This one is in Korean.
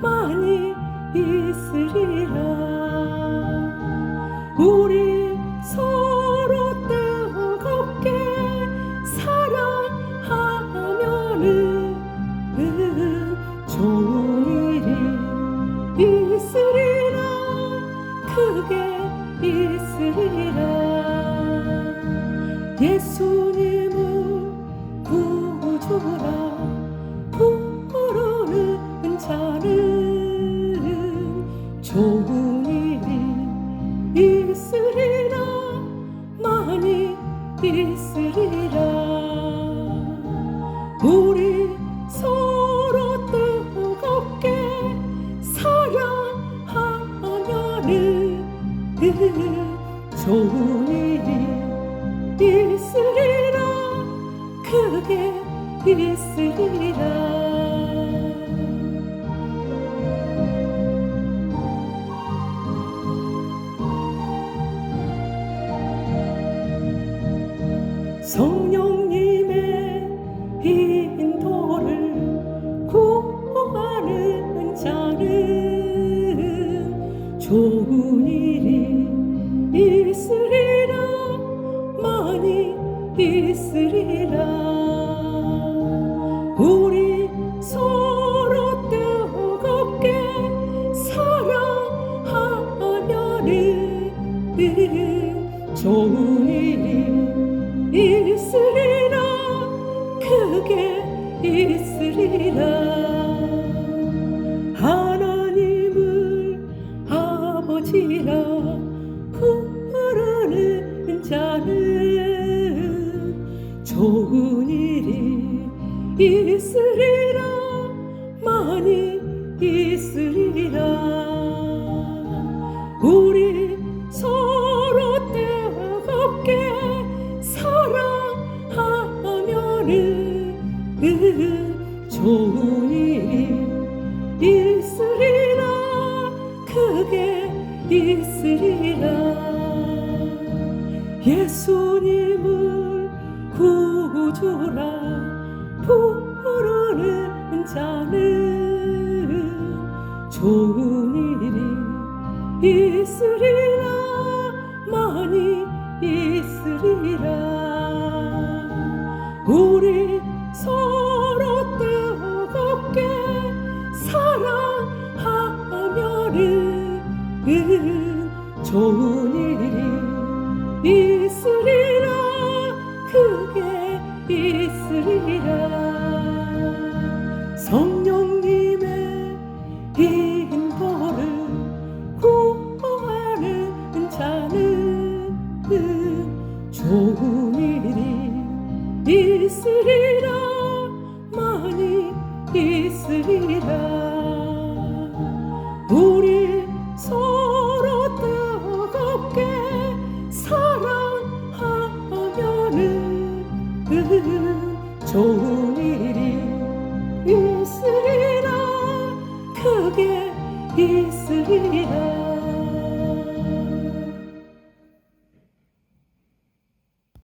많이 있으리라. 우리 서로 뜨겁게 사랑하면은 그 좋은 일이 있으리라. 크게 있으리라. 예수 있으리라. 우리 서로 뜨겁게 사랑하면은 좋은 일이 있으리라. 크게 있으리라 성령님의 인도를 구하는 자는 좋은 일이 있으리라 많이 있으리라 좋은 일이 있으리라. 많이 있으리라. 우리 서로 뜨겁게 사랑하면은 좋은 일이 있으리라. 크게 있으리라. 예수님을 구주라 부르는 자는 좋은 일이 있으리라 많이 있으리라. 우리 서로 뜨겁게 사랑하면은 좋은 긴 볼을 구하는 자는 그 좋은 일이 있으리라 많이 있으리라. 있으리라.